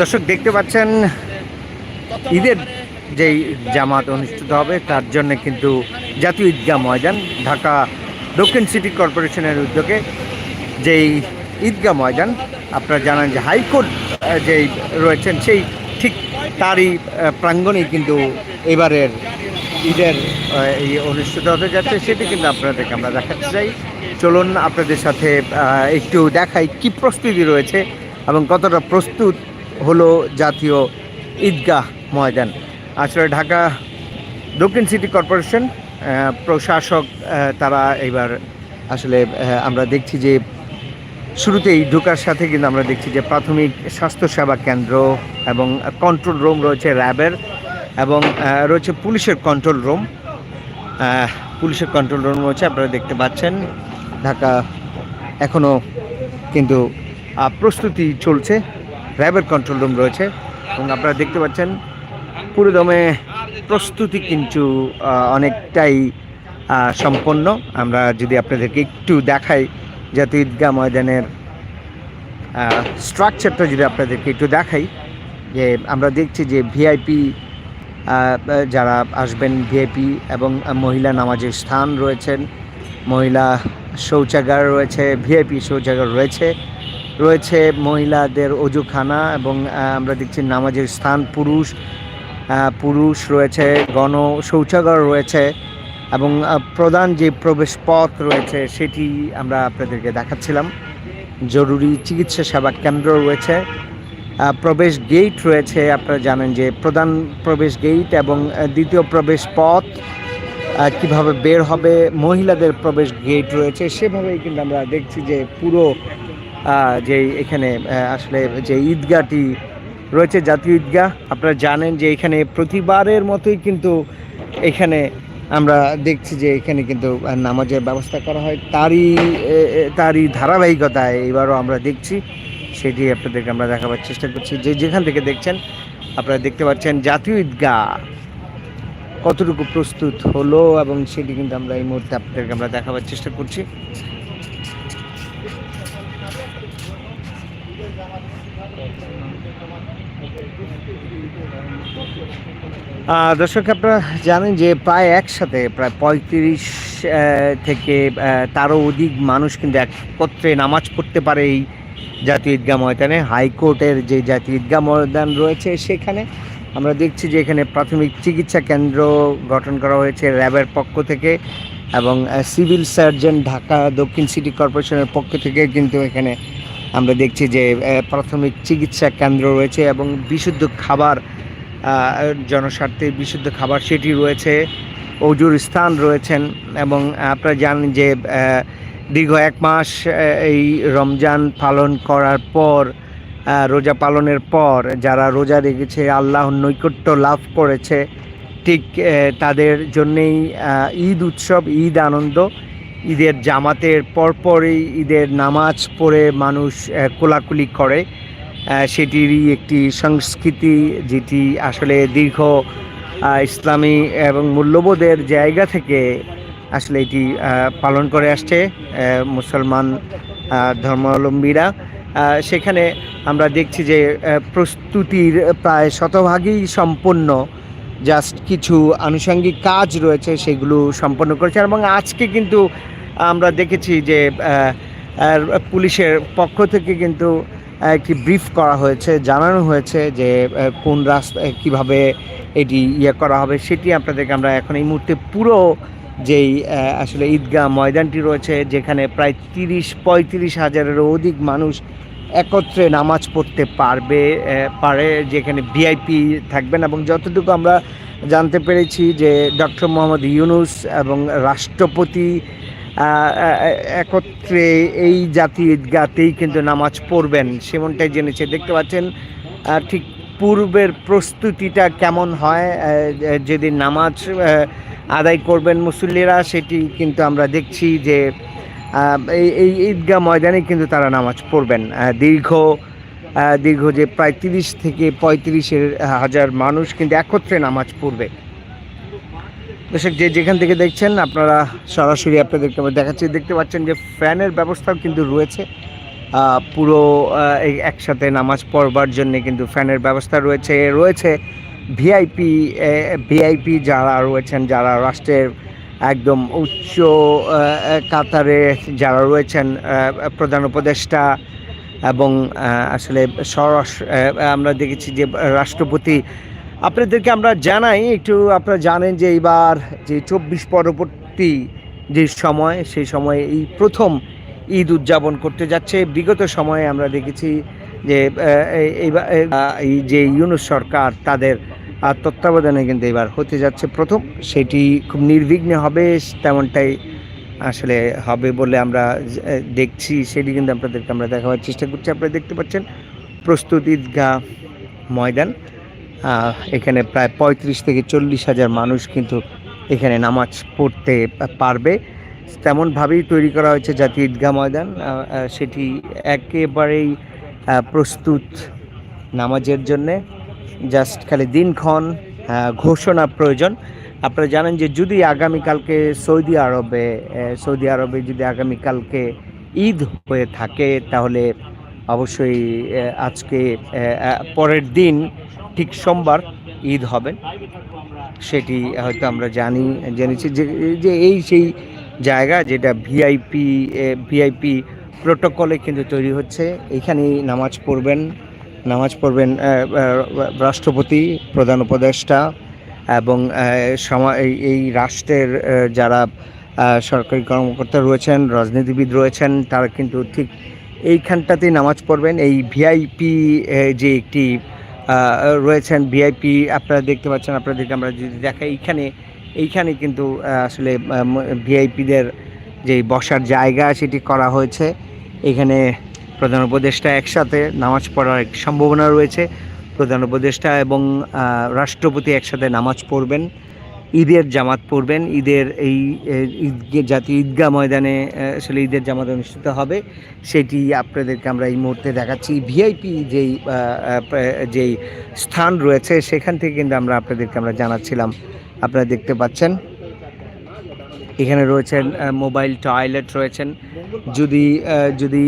দর্শক, দেখতে পাচ্ছেন, ঈদের যেই জামাত অনুষ্ঠিত হবে, তার জন্য কিন্তু জাতীয় ঈদগাহ ময়দান, ঢাকা দক্ষিণ সিটি কর্পোরেশনের উদ্যোগে যেই ঈদগাহ ময়দান, আপনারা জানেন যে হাইকোর্ট যেই রয়েছেন, সেই ঠিক তারই প্রাঙ্গণেই কিন্তু এবারের ঈদের এই অনুষ্ঠিত হতে যাচ্ছে। সেটি কিন্তু আপনাদেরকে আমরা দেখাতে চাই। চলুন আপনাদের সাথে একটু দেখাই কি প্রস্তুতি রয়েছে এবং কতটা প্রস্তুত হলো জাতীয় ঈদগাহ ময়দান। আসলে ঢাকা দক্ষিণ সিটি কর্পোরেশন প্রশাসক তারা এবার আসলে আমরা দেখছি যে শুরুতেই ঢোকার সাথে কিন্তু আমরা দেখছি যে প্রাথমিক স্বাস্থ্যসেবা কেন্দ্র এবং কন্ট্রোল রুম রয়েছে র্যাবের এবং রয়েছে পুলিশের কন্ট্রোল রুম পুলিশের কন্ট্রোল রুম রয়েছে, আপনারা দেখতে পাচ্ছেন। ঢাকা এখনও কিন্তু প্রস্তুতি চলছে। র্যাবের কন্ট্রোল রুম রয়েছে এবং আপনারা দেখতে পাচ্ছেন পুরোদমে প্রস্তুতি কিন্তু অনেকটাই সম্পন্ন। আমরা যদি আপনাদেরকে একটু দেখাই জাতীয় ঈদগাহ ময়দানের স্ট্রাকচারটা যদি আপনাদেরকে একটু দেখাই, যে আমরা দেখছি যে ভিআইপি যারা আসবেন ভিআইপি এবং মহিলা নামাজের স্থান রয়েছেন, মহিলা শৌচাগার রয়েছে ভিআইপি শৌচাগার রয়েছে রয়েছে মহিলাদের অজুখানা এবং আমরা দেখছি নামাজের স্থান পুরুষ পুরুষ রয়েছে, গণ শৌচাগার রয়েছে এবং প্রধান যে প্রবেশ পথ রয়েছে সেটি আমরা আপনাদেরকে দেখাচ্ছিলাম। জরুরি চিকিৎসা সেবা কেন্দ্র রয়েছে প্রবেশ গেট রয়েছে, আপনারা জানেন যে প্রধান প্রবেশ গেট এবং দ্বিতীয় প্রবেশ পথ কীভাবে বের হবে, মহিলাদের প্রবেশ গেট রয়েছে, সেভাবেই কিন্তু আমরা দেখছি যে পুরো যে এখানে আসলে যে ঈদগাহটি রয়েছে, জাতীয় ঈদগাহ, আপনারা জানেন যে এখানে প্রতিবারের মতোই কিন্তু এখানে আমরা দেখছি যে এখানে কিন্তু নামাজের ব্যবস্থা করা হয়। তারই তারই ধারাবাহিকতায় এবারও আমরা দেখছি। সেটি আপনাদেরকে আমরা দেখাবার চেষ্টা করছি। যে যেখান থেকে দেখছেন, আপনারা দেখতে পাচ্ছেন জাতীয় ঈদগাহ কতটুকু প্রস্তুত হলো এবং সেটি কিন্তু আমরা এই মুহূর্তে আপনাদেরকে আমরা দেখাবার চেষ্টা করছি। দর্শক, আপনারা জানেন যে প্রায় একসাথে, প্রায় পঁয়ত্রিশ থেকে তারও অধিক মানুষ কিন্তু একত্রে নামাজ পড়তে পারে এই জাতীয় ঈদগাহ ময়দানে। হাইকোর্টের যে জাতীয় ঈদগাহ ময়দান রয়েছে, সেখানে আমরা দেখছি যে এখানে প্রাথমিক চিকিৎসা কেন্দ্র গঠন করা হয়েছে র্যাবের পক্ষ থেকে এবং সিভিল সার্জন ঢাকা দক্ষিণ সিটি কর্পোরেশনের পক্ষ থেকে কিন্তু এখানে আমরা দেখছি যে প্রাথমিক চিকিৎসা কেন্দ্র রয়েছে এবং বিশুদ্ধ খাবার জনস্বার্থে বিশুদ্ধ খাবার সেটি রয়েছে, অজুর স্থান রয়েছেন এবং আপনারা জানেন যে দীর্ঘ এক মাস এই রমজান পালন করার পর রোজা পালনের পর যারা রোজা রেখেছে, আল্লাহর নৈকট্য লাভ করেছে, ঠিক তাদের জন্যেই ঈদ উৎসব, ঈদ আনন্দ ঈদের জামাতের পরপরই ঈদের নামাজ পড়ে মানুষ কোলাকুলি করে। সেটিরই একটি সংস্কৃতি যেটি আসলে দীর্ঘ ইসলামী এবং মূল্যবোধের জায়গা থেকে আসলে এটি পালন করে আসছে মুসলমান ধর্মাবলম্বীরা। সেখানে আমরা দেখছি যে প্রস্তুতির প্রায় শতভাগই সম্পন্ন। জাস্ট কিছু আনুষঙ্গিক কাজ রয়েছে, সেগুলো সম্পন্ন করেছে। এবং আজকে কিন্তু আমরা দেখেছি যে পুলিশের পক্ষ থেকে কিন্তু একটি ব্রিফ করা হয়েছে, জানানো হয়েছে যে কোন রাস্তা কীভাবে এটি ইয়ে করা হবে সেটি আপনাদেরকে আমরা এখন এই মুহূর্তে পুরো যেই আসলে ঈদগাহ ময়দানটি রয়েছে, যেখানে প্রায় তিরিশ, পঁয়ত্রিশ হাজারেরও অধিক মানুষ একত্রে নামাজ পড়তে পারবে পারে, যেখানে ভিআইপি থাকবেন এবং যতটুকু আমরা জানতে পেরেছি যে, ডক্টর মোহাম্মদ ইউনুস এবং রাষ্ট্রপতি একত্রে এই জাতীয় ঈদগাতেই কিন্তু নামাজ পড়বেন, সেমনটাই জেনেছে। দেখতে পাচ্ছেন ঠিক পূর্বের প্রস্তুতিটা কেমন হয় যেদিন নামাজ আদায় করবেন মুসল্লিরা, সেটি কিন্তু আমরা দেখছি যে এই এই ঈদগাহ ময়দানে কিন্তু তারা নামাজ পড়বেন। দীর্ঘ দীর্ঘ যে প্রায় তিরিশ থেকে পঁয়ত্রিশের হাজার মানুষ কিন্তু একত্রে নামাজ পড়বে। দর্শক, যে যেখান থেকে দেখছেন, আপনারা সরাসরি আপনাদেরকে আমরা দেখাচ্ছি। দেখতে পাচ্ছেন যে ফ্যানের ব্যবস্থাও কিন্তু রয়েছে। পুরো একসাথে নামাজ পড়বার জন্য কিন্তু ফ্যানের ব্যবস্থা রয়েছে। রয়েছে ভিআইপি ভিআইপি যারা রয়েছেন, যারা রাষ্ট্রের একদম উচ্চ কাতারে যারা রয়েছেন প্রধান উপদেষ্টা এবং আসলে সরস আমরা দেখেছি যে রাষ্ট্রপতি আপনাদেরকে আমরা জানাই, একটু আপনারা জানেন যে এইবার যে চব্বিশ পরবর্তী যে সময় সেই সময়ে এই প্রথম ঈদ উদযাপন করতে যাচ্ছে। বিগত সময়ে আমরা দেখেছি যে এই- যে ইউনুস সরকার তাদের তত্ত্বাবধানে কিন্তু এবার হতে যাচ্ছে প্রথম। সেটি খুব নির্বিঘ্নে হবে, তেমনটাই আসলে হবে বলে আমরা দেখছি। সেটি কিন্তু আপনাদেরকে আমরা দেখাবার চেষ্টা করছি। আপনারা দেখতে পাচ্ছেন প্রস্তুত ঈদগাহ ময়দান। এখানে প্রায় পঁয়ত্রিশ থেকে চল্লিশ হাজার মানুষ কিন্তু এখানে নামাজ পড়তে পারবে। তেমনভাবেই তৈরি করা হয়েছে জাতীয় ঈদগাহ ময়দান। সেটি একেবারেই প্রস্তুত নামাজের জন্যে। জাস্ট খালি দিনক্ষণ ঘোষণা প্রয়োজন। আপনারা জানেন যে যদি আগামীকালকে সৌদি আরবে সৌদি আরবে যদি আগামীকালকে ঈদ হয়ে থাকে, তাহলে অবশ্যই আজকে পরের দিন ঠিক সোমবার ঈদ হবে। সেটি হয়তো আমরা জানি, জেনেছি যে যে এই সেই জায়গা যেটা ভিআইপি ভিআইপি প্রোটোকলে কিন্তু তৈরি হচ্ছে। এখানেই নামাজ পড়বেন নামাজ পড়বেন রাষ্ট্রপতি, প্রধান উপদেষ্টা এবং এই- রাষ্ট্রের যারা সরকারি কর্মকর্তা রয়েছেন, রাজনীতিবিদ রয়েছেন, তারা কিন্তু ঠিক এইখানটাতেই নামাজ পড়বেন। এই ভিআইপি যে একটি রয়েছেন ভিআইপি আপনারা দেখতে পাচ্ছেন, আপনাদেরকে আমরা যদি দেখাই, এইখানে এইখানে কিন্তু আসলে ভিআইপিদের যে বসার জায়গা সেটি করা হয়েছে। এখানে প্রধান উপদেষ্টা একসাথে নামাজ পড়ার সম্ভাবনা রয়েছে। প্রধান উপদেষ্টা এবং রাষ্ট্রপতি একসাথে নামাজ পড়বেন। ঈদের জামাত পড়বেন। ঈদের এই ঈদ জাতীয় ঈদগাহ ময়দানে আসলে ঈদের জামাত অনুষ্ঠিত হবে, সেটি আপনাদেরকে আমরা এই মুহূর্তে দেখাচ্ছি। ভিআইপি যেই যেই স্থান রয়েছে, সেখান থেকে কিন্তু আমরা আপনাদেরকে আমরা জানাচ্ছিলাম। আপনারা দেখতে পাচ্ছেন, এখানে রয়েছেন মোবাইল টয়লেট রয়েছেন। যদি যদি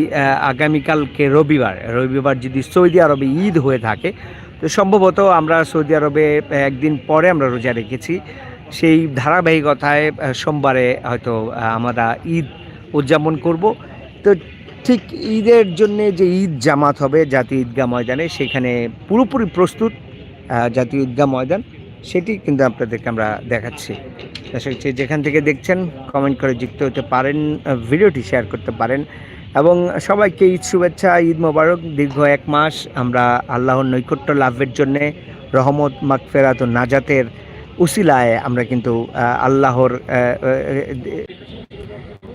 আগামীকালকে রবিবার রবিবার যদি সৌদি আরবে ঈদ হয়ে থাকে, তো সম্ভবত আমরা সৌদি আরবে একদিন পরে আমরা রোজা রেখেছি। সেই ধারাবাহিকতায় সোমবারে হয়তো আমরা ঈদ উদযাপন করব। তো ঠিক ঈদের জন্য যে ঈদ জামাত হবে, জাতীয় ঈদগাহ ময়দানে, সেখানে পুরোপুরি প্রস্তুত জাতীয় ঈদগাহ ময়দান। সেটি কিন্তু আপনাদেরকে আমরা দেখাচ্ছি। দর্শক যেখান থেকে দেখছেন কমেন্ট করে যুক্ত হতে পারেন ভিডিওটি শেয়ার করতে পারেন। এবং সবাইকে ঈদ শুভেচ্ছা, ঈদ মোবারক। দীর্ঘ এক মাস আমরা আল্লাহর নৈকট্য লাভের জন্যে রহমত, মাগফেরাত ও নাজাতের উসিলায় আমরা কিন্তু আল্লাহর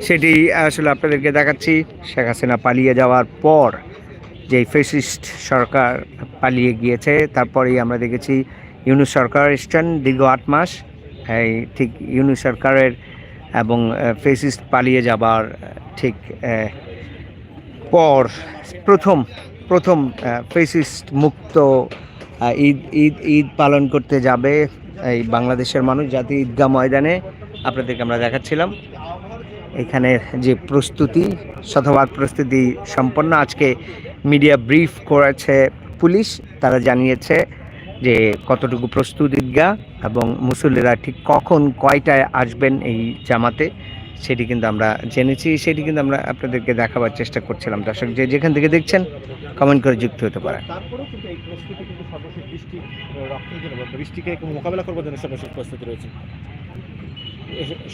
সেটি আসলে আপনাদেরকে দেখাচ্ছি। শেখ হাসিনা পালিয়ে যাওয়ার পর যে ফেসিস্ট সরকার পালিয়ে গিয়েছে, তারপরেই আমরা দেখেছি ইউনুস সরকার এসছেন দীর্ঘ আট মাস। এই ঠিক ইউনুস সরকারের এবং ফেসিস্ট পালিয়ে যাবার ঠিক পর প্রথম প্রথম ফেসিস্ট মুক্ত ঈদ ঈদ ঈদ পালন করতে যাবে এই বাংলাদেশের মানুষ জাতীয় ঈদগাহ ময়দানে। আপনাদেরকে আমরা দেখাচ্ছিলাম। এখানের যে প্রস্তুতি, শতভাগ প্রস্তুতি সম্পন্ন, আজকে মিডিয়া ব্রিফ করেছে পুলিশ। তারা জানিয়েছে যে কতটুকু প্রস্তুত ঈদগাহ এবং মুসল্লিরা ঠিক কখন কয়টায় আসবেন এই জামাতে। সেটি কিন্তু আমরা জেনেছি, সেটি কিন্তু আমরা আপনাদেরকে দেখাবার চেষ্টা করছিলাম। দর্শক, যে যেখান থেকে দেখছেন কমেন্ট করে যুক্ত হতে পারে তারপরেও কিন্তু এই কিন্তু বৃষ্টি বৃষ্টিকে মোকাবেলা রয়েছে।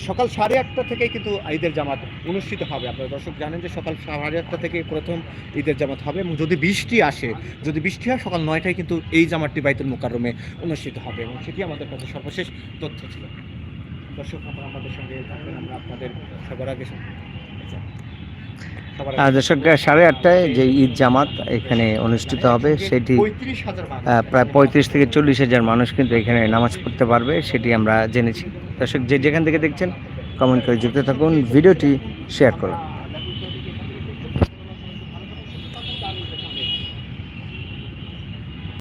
সকাল সাড়ে আটটা থেকে কিন্তু ঈদের জামাত অনুষ্ঠিত হবে। আপনারা দর্শক জানেন যে সকাল সাড়ে আটটা থেকে প্রথম ঈদের জামাত হবে এবং যদি বৃষ্টি আসে, যদি বৃষ্টি হয়, সকাল নয়টায় কিন্তু এই জামাতটি বাইতুল মোকাররমে অনুষ্ঠিত হবে এবং সেটি আমাদের কাছে সর্বশেষ তথ্য ছিল। দর্শক আপনারা আমাদের সঙ্গে থাকবেন আমরা আপনাদের সবার আগে আচ্ছা, দর্শক সাড়ে আটটায় যে ঈদ জামাত এখানে অনুষ্ঠিত হবে সেটি প্রায় পঁয়ত্রিশ থেকে চল্লিশ হাজার মানুষ কিন্তু এখানে নামাজ পড়তে পারবে সেটি আমরা জেনেছি। দর্শক যে যেখান থেকে দেখছেন কমেন্ট করে যুক্ত থাকুন ভিডিওটি শেয়ার করুন।